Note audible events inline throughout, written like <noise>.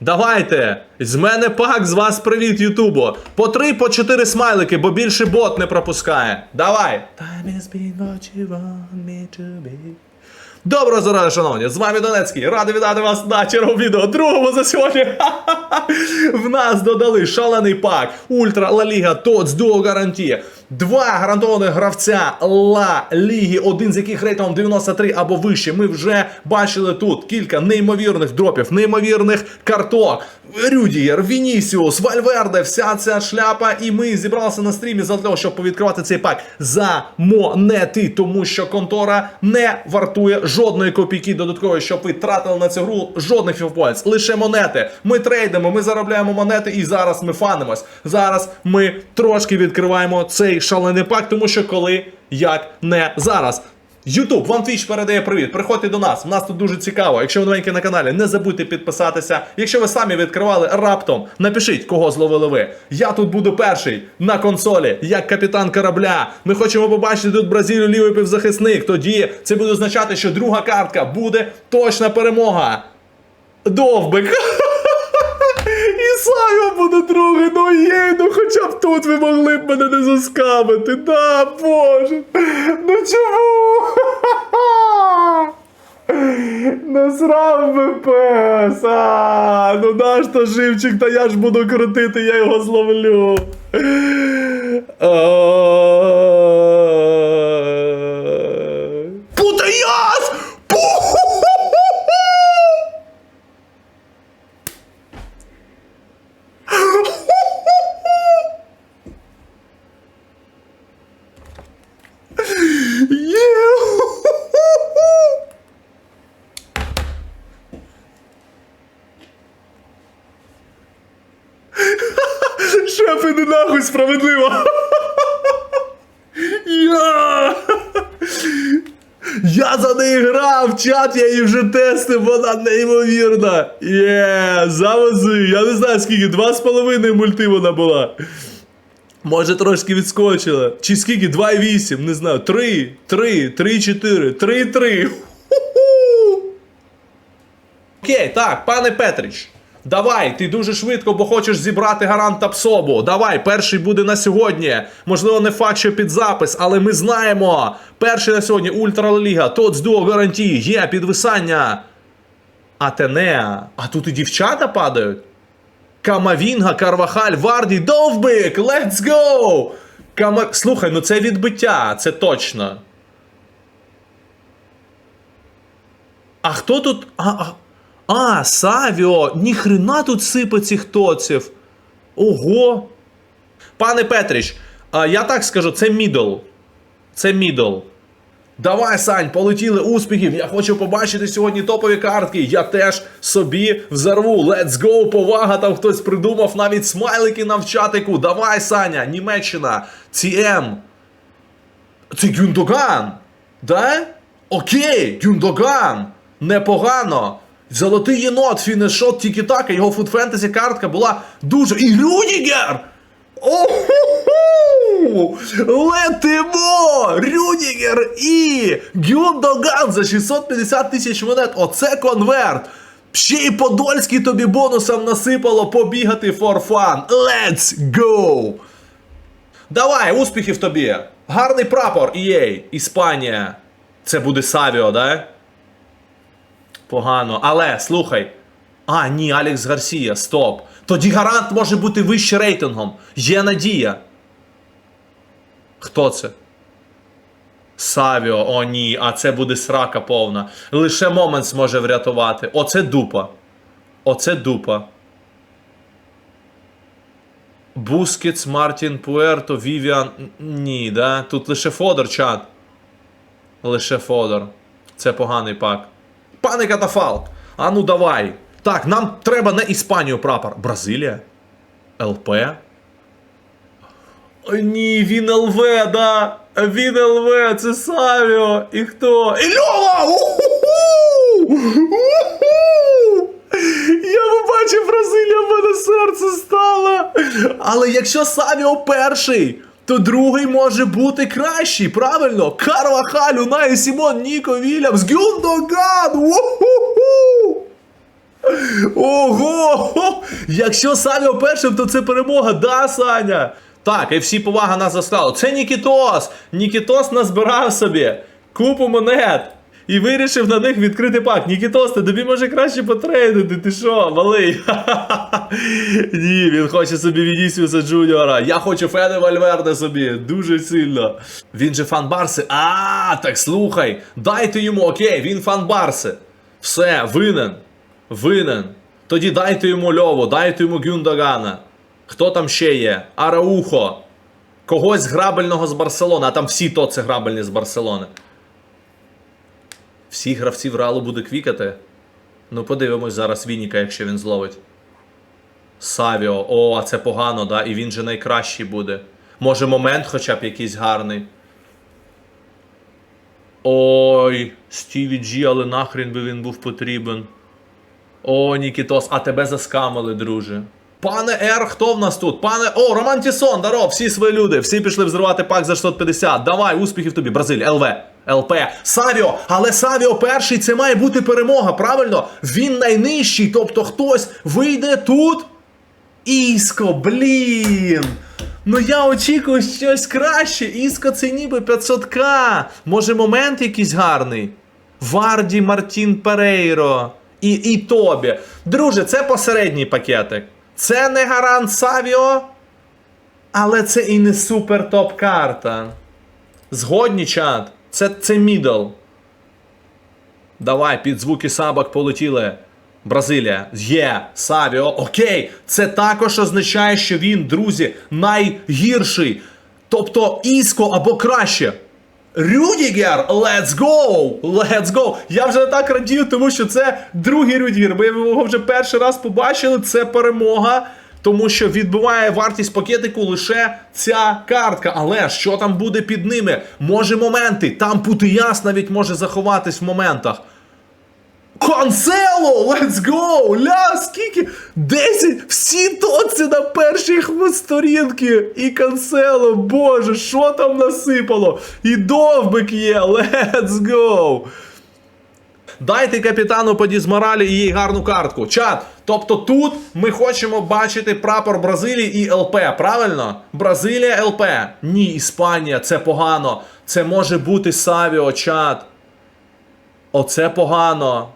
Давайте! З мене пак, з вас привіт, Ютубо. По три, по чотири смайлики, бо більше бот не пропускає. Давай! Доброго здоров'я, шановні! З вами Донецький. Радий вітати вас на черговому відео. Другому за сьогодні. <laughs> В нас додали шалений пак. Ультра Ла Ліга Тоц Дуо Гарантія. Два гарантованих гравця Ла Ліги, один з яких рейтингом 93 або вище. Ми вже бачили тут кілька неймовірних дропів, неймовірних карток. Рюдієр, Вінісіус, Вальверде, вся ця шляпа. І ми зібралися на стрімі за того, щоб повідкривати цей пак за монети, тому що контора не вартує жодної копійки додаткової, щоб ви тратили на цю гру жодних фівпоінтс, лише монети. Ми трейдимо, ми заробляємо монети, і зараз ми фанимось. Зараз ми трошки відкриваємо цей шалений пак, тому що коли як не зараз. Ютуб, вам Twitch передає привіт. Приходьте до нас. У нас тут дуже цікаво. Якщо ви новенькі на каналі, не забудьте підписатися. Якщо ви самі відкривали раптом, напишіть, кого зловили ви. Я тут буду перший на консолі, як капітан корабля. Ми хочемо побачити тут Бразилію лівий півзахисник. Тоді це буде означати, що друга картка буде точна перемога. Довбик. <laughs> І Саю буде другий, ну є, ну хоча б тут ви могли б мене не заскамити. Да, боже. Ну чому? <laughs> Насрав би пес. А, ну наш то живчик, та я ж буду крутити, я його зловлю. А. Шефи не нахуй справедливо. Я! Я за неї грав, чат, я її вже тестив, вона неймовірна. Є, завози. Я не знаю скільки, два з половиною мульти вона була. Може трошки відскочила. Чи скільки? 2,8, не знаю. 3, 3, 3, 4, 3, 3. Окей, так, пане Петрич. Давай, ти дуже швидко, бо хочеш зібрати гарант Тапсобу. Давай, перший буде на сьогодні. Можливо, не факт, що під запис, але ми знаємо. Перший на сьогодні Ультра Ліга, Тоц Дуо гарантії, є підвисання. Атенеа. А тут і дівчата падають. Камавінга, Карвахаль, Варді, Довбик! Let's go! Кама... Слухай, ну це відбиття, це точно. А хто тут. А, а, а Савіо! Ніхрена тут сипе цих тоців. Ого. Пане Петріч, я так скажу, це мідл. Це мідл. Давай, Сань, полетіли успіхів. Я хочу побачити сьогодні топові картки. Я теж собі взорву. Let's go, повага. Там хтось придумав навіть смайлики на вчатику. Давай, Саня, Німеччина, CM. Це Гюндоган. Да? Окей, Гюндоган. Непогано. Золотий єнот, фінешот, тільки так, його фуд фентезі картка була дуже. І Рюнігер! Оху! Летимо! Рюнігер і Гюндоган за 650 тисяч монет. Оце конверт. Ще й Подольський тобі бонусом насипало побігати for fun. Let's go! Давай, успіхів тобі! Гарний прапор, EA, Іспанія. Це буде Савіо, да? Погано. Але слухай. А, ні, Алекс Гарсія, стоп. Тоді гарант може бути вище рейтингом. Є надія. Хто це? Савіо, о ні, а це буде срака повна. Лише момент зможе врятувати. Оце дупа. Оце дупа. Бускетс, Мартін Пуерто, Вівіан. Ні, да? Тут лише Фодор, чат. Лише Фодор. Це поганий пак. Пане Катафалк, а ну давай. Так, нам треба не Іспанію прапор. Бразилія? ЛП? О, ні, він ЛВ, да. Він ЛВ, це Савіо. І хто? І Льова! Уху! Уху! Я побачив Бразилія, в мене серце стало. Але якщо Савіо перший, то другий може бути кращий, правильно? Карвахаль, Унай Сімон, Ніко Вільямс, Гюндоган! Уху! Ого! Якщо Саня першим, то це перемога, да, Саня? Так, і всі повага нас застала. Це Нікітос! Нікітос назбирав собі купу монет. І вирішив на них відкрити пак. Нікітос, ти тобі може краще потрейдити, ти що, малий? <laughs> Ні, він хоче собі Вінісіуса Джуніора. Я хочу Феде Вальверде собі. Дуже сильно. Він же фан Барси. А, так слухай. Дайте йому, окей, він фан Барси. Все, винен. Винен. Тоді дайте йому Льову, дайте йому Гюндагана. Хто там ще є? Араухо. Когось грабельного з Барселони, а там всі то це грабельні з Барселони. Всіх гравців Реалу буде квікати. Ну, подивимось зараз Вініка, якщо він зловить. Савіо. О, а це погано, да? І він же найкращий буде. Може, момент хоча б якийсь гарний. Ой, Стіві Джі, але нахрен би він був потрібен. О, Нікітос, а тебе заскамили, друже. Пане Р, хто в нас тут? Пане. О, Роман Тісон, даров, всі свої люди. Всі пішли взривати пак за 650. Давай, успіхів тобі, Бразиль, ЛВ, ЛП, Савіо. Але Савіо перший це має бути перемога, правильно? Він найнижчий, тобто хтось вийде тут. Іско, блін. Ну я очікую щось краще. Іско це ніби 500к. Може момент якийсь гарний? Варді Мартін Перейро. І, і Тобі. Друже, це посередній пакетик. Це не гарант Савіо, але це і не супер топ-карта. Згодні, чат. Це, це мідл. Давай, під звуки сабок полетіли. Бразилія. Є, Савіо, окей. Це також означає, що він, друзі, найгірший. Тобто Іско або краще. Рюдігер, let's go! Let's go! Я вже так радію, тому що це другий Рюдігер. Ми його вже перший раз побачили. Це перемога, тому що відбиває вартість пакетику лише ця картка. Але що там буде під ними? Може моменти. Там Путияс навіть може заховатись в моментах. Канцело! Let's go! Ля, скільки? 10! Всі тоці на першій сторінки! І канцело, боже, що там насипало? І довбик є! Let's go! Дайте капітану по дізморалі і їй гарну картку. Чат. Тобто тут ми хочемо бачити прапор Бразилії і ЛП, правильно? Бразилія ЛП. Ні, Іспанія, це погано. Це може бути Савіо, чат. Оце погано.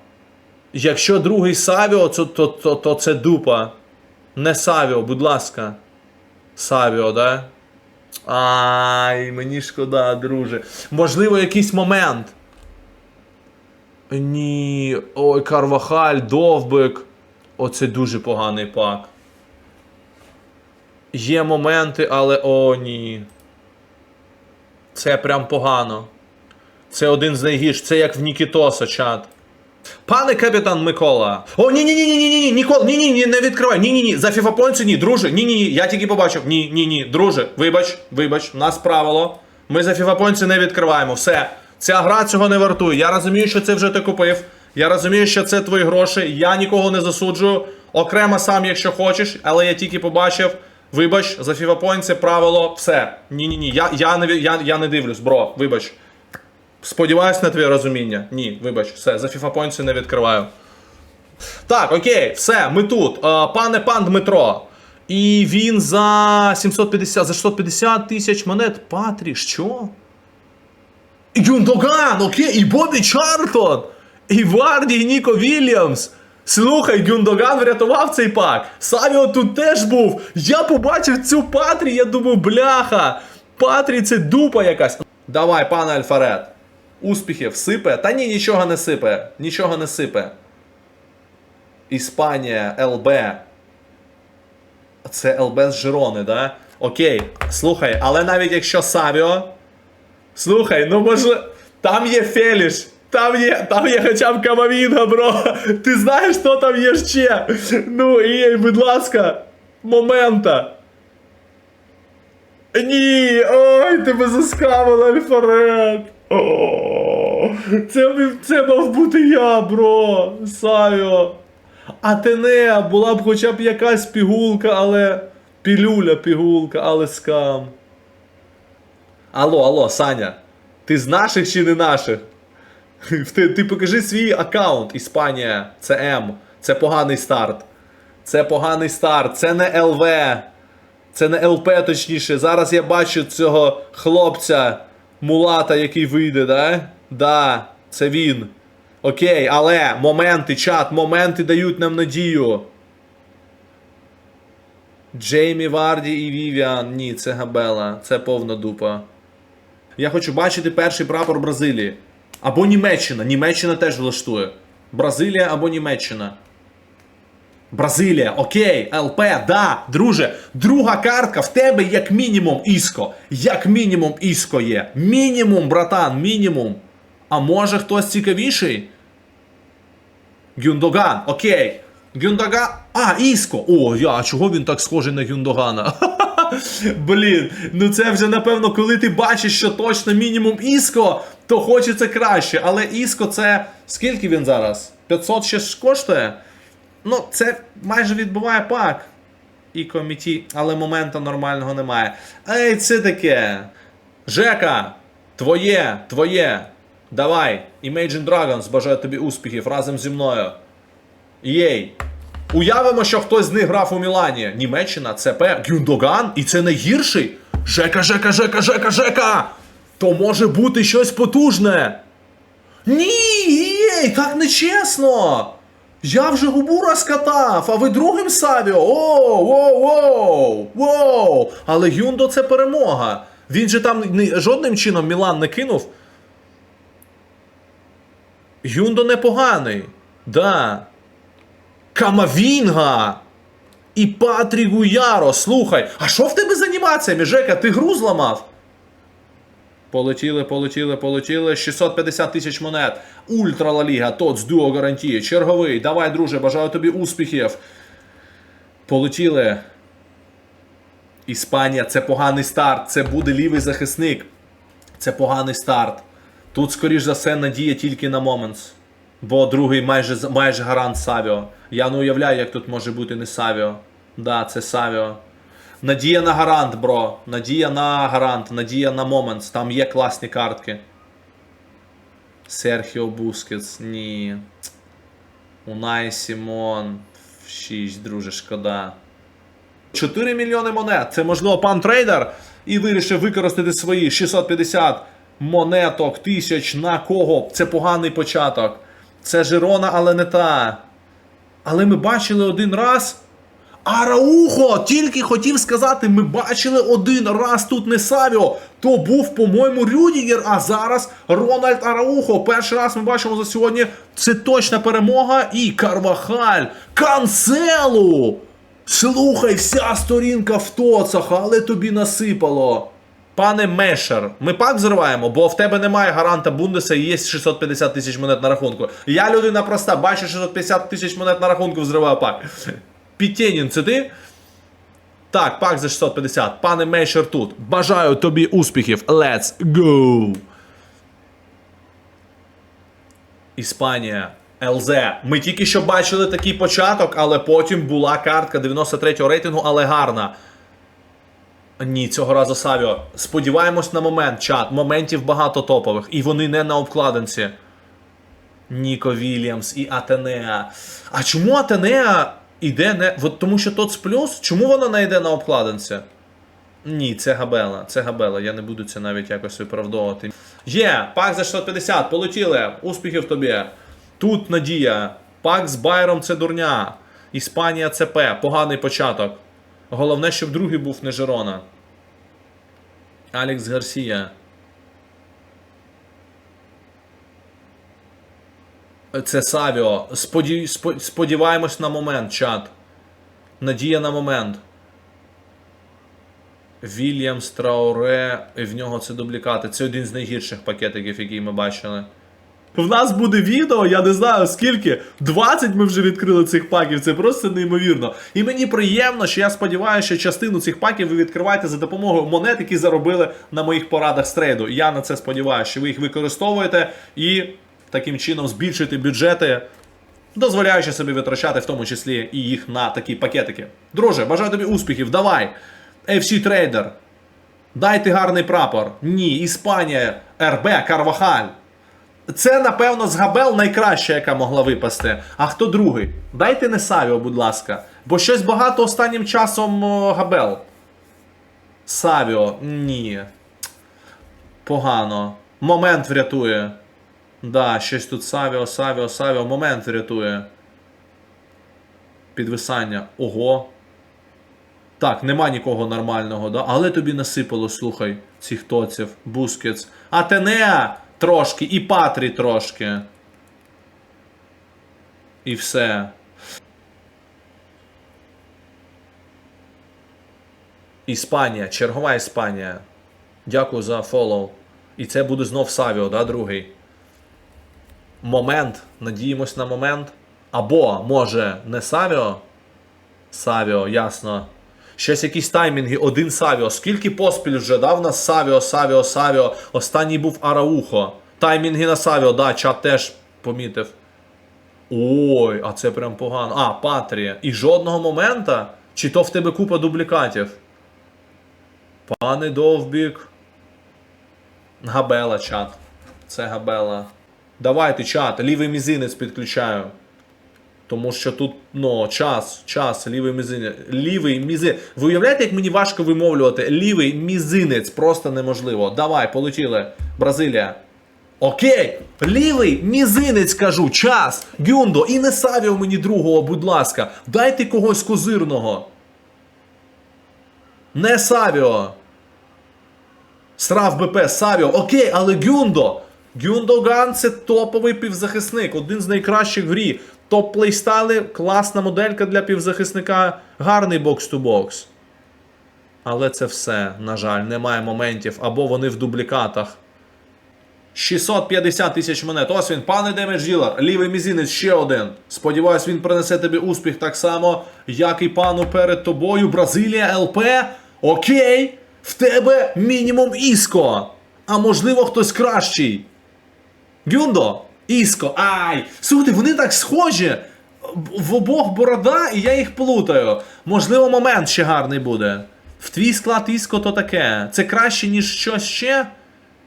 Якщо другий Савіо, то, то, то, то це дупа. Не Савіо, будь ласка. Савіо, да? Ай, мені шкода, друже. Можливо, якийсь момент. Ні. Ой, Карвахаль, Довбик. Оце дуже поганий пак. Є моменти, але о, ні. Це прям погано. Це один з найгірших. Це як в Нікітоса, чат. Пане капітан Микола. О, ні, ні, ні, ні, ні, ні, Нікол, ні, ні, ні, не відкривай. Ні, ні, ні. За фіфапонцю ні, друже. Ні, ні, ні. Я тільки побачив. Ні, ні, ні. Друже, вибач, вибач, у нас правило. Ми за фіфапонці не відкриваємо. Все. Ця гра цього не вартує. Я розумію, що це вже ти купив. Я розумію, що це твої гроші. Я нікого не засуджую. Окремо сам, якщо хочеш, але я тільки побачив. Вибач, за фіфапонці правило, все. Ні, ні, ні. Я, я, не, я, я не дивлюсь, бро, вибач. Сподіваюсь на твоє розуміння. Ні, вибач, все, за FIFA Points не відкриваю. Так, окей, все, ми тут. Е, пане пан Дмитро. І він за 750, за 650 тисяч монет. Патрі, що? Гюндоган, окей, і Бобі Чартон, і Варді, і Ніко Вільямс. Слухай, Гюндоган врятував цей пак. Савіо тут теж був. Я побачив цю Патрі, я думаю, бляха. Патрі це дупа якась. Давай, пане Альфаред. Успіхів сипе. Та ні, нічого не сипе. Нічого не сипе. Іспанія, ЛБ. Це ЛБ з Жирони, да? Окей, слухай, але навіть якщо Савіо. Слухай, ну може. Там є Феліш. Там є, там є хоча б Камавінга, бро. Ти знаєш, хто там є ще? Ну і, будь ласка, момента. Ні, ой, тебе заскавили, Альфаред. Це, це мав бути я, бро, Савіо. Атенеа була б хоча б якась пігулка, але. Пілюля, пігулка, але скам. Алло, алло, Саня. Ти з наших чи не наших? <laughs> Ти, ти покажи свій аккаунт. Іспанія, це М. Це поганий старт. Це поганий старт. Це не ЛВ. Це не ЛП, точніше. Зараз я бачу цього хлопця, мулата, який вийде, да? Да, це він. Окей, але моменти, чат, моменти дають нам надію. Джеймі Варді і Вівіан. Ні, це Габела. Це повна дупа. Я хочу бачити перший прапор Бразилії. Або Німеччина. Німеччина теж влаштує. Бразилія або Німеччина. Бразилія, окей, ЛП, да, друже. Друга картка в тебе як мінімум іско. Як мінімум іско є. Мінімум, братан, мінімум. А може хтось цікавіший? Гюндоган, окей. Гюндоган. А, Іско. О, я, а чого він так схожий на Гюндогана? <laughs> Блін, ну це вже напевно, коли ти бачиш, що точно мінімум Іско, то хочеться краще. Але Іско це. Скільки він зараз? 500 ще коштує? Ну, це майже відбуває пак. І коміті, але моменту нормального немає. Ей, це таке. Жека, твоє, твоє. Давай. Imagine Dragons, бажаю тобі успіхів разом зі мною. Єй. Уявимо, що хтось з них грав у Мілані. Німеччина, ЦП, Гюндоган, і це найгірший. Жека, Жека, Жека, Жека, Жека! То може бути щось потужне. Ні, єй, як нечесно! Я вже губу розкатав, а ви другим Савіо. Оу, воу, воу. Але Гюндо це перемога. Він же там жодним чином Мілан не кинув. Гюндо непоганий. Да. Камавінга! І Патрі Гуяро, слухай, а що в тебе з анімаціями, Жека? Ти гру зламав? Полетіли, полетіли, полетіли. 650 тисяч монет. Ультра Ла Ліга, ТОЦ, Дуо гарантії. Черговий. Давай, друже, бажаю тобі успіхів. Полетіли. Іспанія, це поганий старт. Це буде лівий захисник. Це поганий старт. Тут, скоріш за все, надія тільки на Моментс. Бо другий майже, майже гарант Савіо. Я не уявляю, як тут може бути не Савіо. Да, це Савіо. Надія на гарант, бро. Надія на гарант, надія на Моментс. Там є класні картки. Серхіо Бускетс, ні. Унай Сімон. 6, друже, шкода. 4 мільйони монет. Це можливо пан трейдер і вирішив використати свої 650 монеток тисяч на кого. Це поганий початок. Це Жирона, але не та. Але ми бачили один раз. Араухо! Тільки хотів сказати, ми бачили один раз тут не Савіо. То був, по-моєму, Рюдігер, а зараз Рональд Араухо. Перший раз ми бачимо за сьогодні. Це точна перемога. І Карвахаль. Канцелу! Слухай, вся сторінка в тоцах, але тобі насипало. Пане Мешер, ми пак зриваємо, бо в тебе немає гаранта Бундеса і є 650 тисяч монет на рахунку. Я людина проста, бачу 650 тисяч монет на рахунку, взриваю пак. Пітєнін, це ти? Так, пак за 650. Пане Мейшер тут. Бажаю тобі успіхів. Let's go! Іспанія. ЛЗ. Ми тільки що бачили такий початок, але потім була картка 93-го рейтингу, але гарна. Ні, цього разу Савіо. Сподіваємось на момент, чат. Моментів багато топових. І вони не на обкладинці. Ніко Вільямс і Атенеа. А чому Атенеа іде не. От тому що ТОЦ плюс? Чому вона не йде на обкладинці? Ні, це Габела. Це Габела. Я не буду це навіть якось виправдовувати. Є, пак за 650, полетіли. Успіхів тобі. Тут надія. Пак з Байром це дурня. Іспанія ЦП. Поганий початок. Головне, щоб другий був не Жерона. Алекс Гарсія. Це Савіо. Споді... Сподіваємось на момент, чат. Надія на момент. Вільямс Трауре. І в нього це дублікати. Це один з найгірших пакетиків, який ми бачили. В нас буде відео, я не знаю скільки. 20 ми вже відкрили цих паків. Це просто неймовірно. І мені приємно, що я сподіваюся, що частину цих паків ви відкриваєте за допомогою монет, які заробили на моїх порадах з трейду. Я на це сподіваюся, що ви їх використовуєте і таким чином збільшуєте бюджети, дозволяючи собі витрачати в тому числі і їх на такі пакетики. Друже, бажаю тобі успіхів. Давай! FC Trader. Дайте гарний прапор. Ні, Іспанія, РБ, Карвахаль. Це, напевно, з Габел найкраща, яка могла випасти. А хто другий? Дайте не Савіо, будь ласка. Бо щось багато останнім часом Габел. Савіо, ні. Погано. Момент врятує. Да, щось тут Савіо, Савіо, Савіо. Момент врятує. Підвисання. Ого. Так, нема нікого нормального, да? але тобі насипало, слухай, цих тоців, Бускетс. Атенеа трошки, і Патрі трошки. І все. Іспанія, чергова Іспанія. Дякую за фоллоу. І це буде знов Савіо, да, другий. Момент. Надіємось на момент. Або, може, не Савіо? Савіо, ясно. Щось якісь таймінги, один Савіо. Скільки поспіль вже дав нас Савіо, Савіо, Савіо. Останній був Араухо. Таймінги на Савіо, да, чат теж помітив. Ой, а це прям погано. А, Патрія. І жодного момента? Чи то в тебе купа дублікатів? Пане Довбік. Габела, чат. Це Габела. Давайте, чат, лівий мізинець підключаю. Тому що тут, ну, час, час, лівий мізинець. Лівий мізинець. Ви уявляєте, як мені важко вимовлювати? Лівий мізинець просто неможливо. Давай, полетіли. Бразилія. Окей, лівий мізинець кажу, час, Гюндо, і не Савіо мені другого, будь ласка. Дайте когось козирного. Не Савіо. Срав БП Савіо. Окей, але Гюндо. Гюндоган це топовий півзахисник, один з найкращих в грі. Топ плейстайли, класна моделька для півзахисника, гарний бокс-ту-бокс. Але це все, на жаль, немає моментів, або вони в дублікатах. 650 тисяч монет. Ось він, пане Демедж Ділер, лівий мізинець ще один. Сподіваюсь, він принесе тобі успіх так само, як і пану перед тобою. Бразилія ЛП. Окей, в тебе мінімум Іско. А можливо, хтось кращий. Гюндо, Іско, ай! Слухайте, вони так схожі. В обох борода, і я їх плутаю. Можливо, момент ще гарний буде. В твій склад Іско то таке. Це краще, ніж що ще?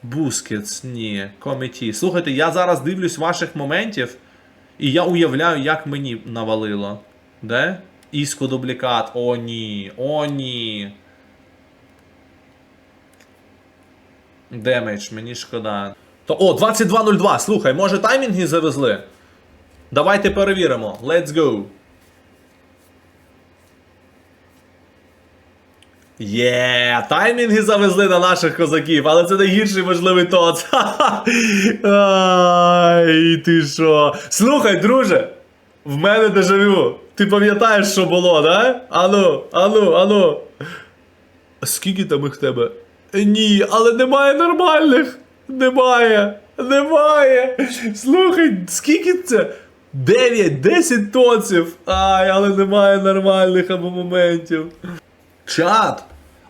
Бускетс, ні, коміті. Слухайте, я зараз дивлюсь ваших моментів, і я уявляю, як мені навалило. Де? Іско дублікат. О, ні. О, ні. Демедж, мені шкода. То, о, 22.02. Слухай, може таймінги завезли? Давайте перевіримо. Let's go. Є, таймінги завезли на наших козаків, але це найгірший можливий тоц. <laughs> Ай, ти що? Слухай, друже, в мене дежавю. Ти пам'ятаєш, що було, да? Ану, ану, ану. Скільки там їх в тебе? Ні, але немає нормальних. Немає. Немає. Слухай, скільки це? 9-10 тоців. Ай, але немає нормальних або моментів. Чат!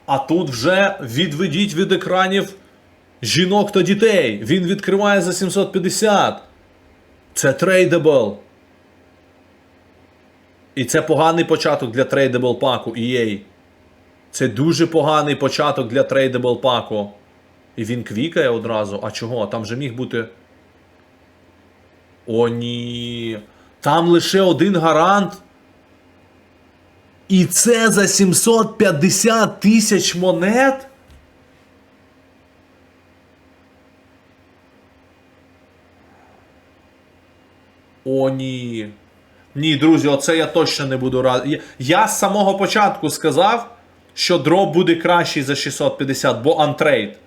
А тут вже відведіть від екранів жінок та дітей. Він відкриває за 750. Це трейдабл. І це поганий початок для трейдабл паку EA. Це дуже поганий початок для трейдабл паку. І він квікає одразу. А чого? Там же міг бути. О, ні. Там лише один гарант. І це за 750 тисяч монет? О, ні. Ні, друзі, оце я точно не буду радий. Я, з самого початку сказав, що дроп буде кращий за 650, бо антрейд.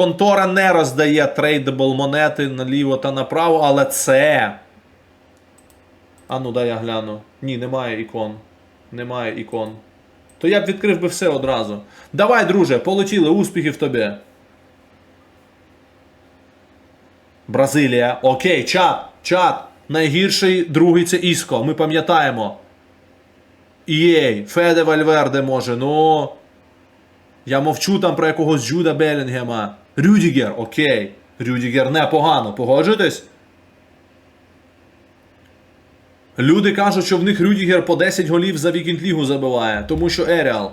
Контора не роздає трейдабл монети наліво та направо, але це. А ну дай я гляну. Ні, немає ікон. Немає ікон. То я б відкрив би все одразу. Давай, друже, полетіли, успіхів тобі. Бразилія. Окей, чат, чат. Найгірший другий це Іско. Ми пам'ятаємо. Єй, Феде Вальверде може, ну. Я мовчу там про якогось Джуда Белінгема. Рюдігер, окей. Рюдігер непогано, погоджуєтесь? Люди кажуть, що в них Рюдігер по 10 голів за Вікінд Лігу забиває, тому що Еріал.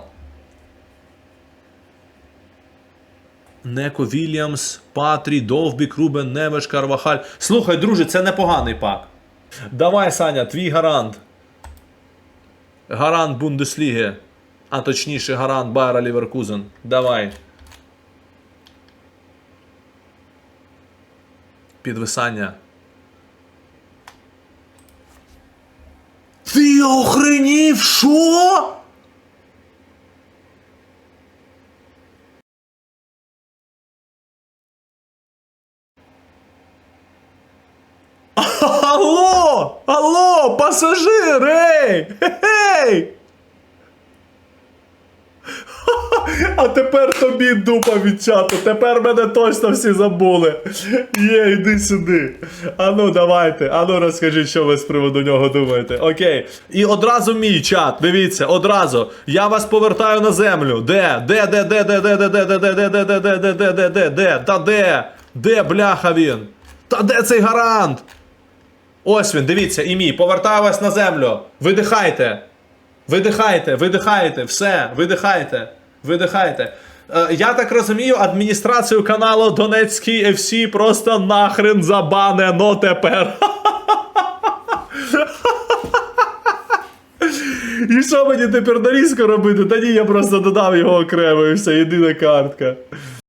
Неко Вільямс, Патрі, Довбік, Рубен, Невеш, Карвахаль. Слухай, друже, це непоганий пак. Давай, Саня, твій гарант. Гарант Бундесліги. А точніше, гарант Байера Ліверкузен. Давай. Підвисання. Ти охренів, що? Алло! Алло, пасажир! Ей! Гей! А тепер тобі дупа від чату. Тепер мене точно всі забули. Є, йди сюди. Ану, давайте. Ану, розкажіть, що ви з приводу нього думаєте. Окей. І одразу мій чат. Дивіться, одразу. Я вас повертаю на землю. Де? Де, де, де, де, де, де, де, де, де, де, де, де, де, де, де, де, де, де? Та де? Де бляха він? Та де цей гарант? Ось він, дивіться, і мій. Повертаю вас на землю. Видихайте. Видихайте, видихайте, все, видихайте, видихайте. Е, я так розумію, адміністрацію каналу Донецький FC просто нахрен забанено тепер. <laughs> І що мені тепер нарізку робити? Та ні, я просто додав його окремо і все, єдина картка.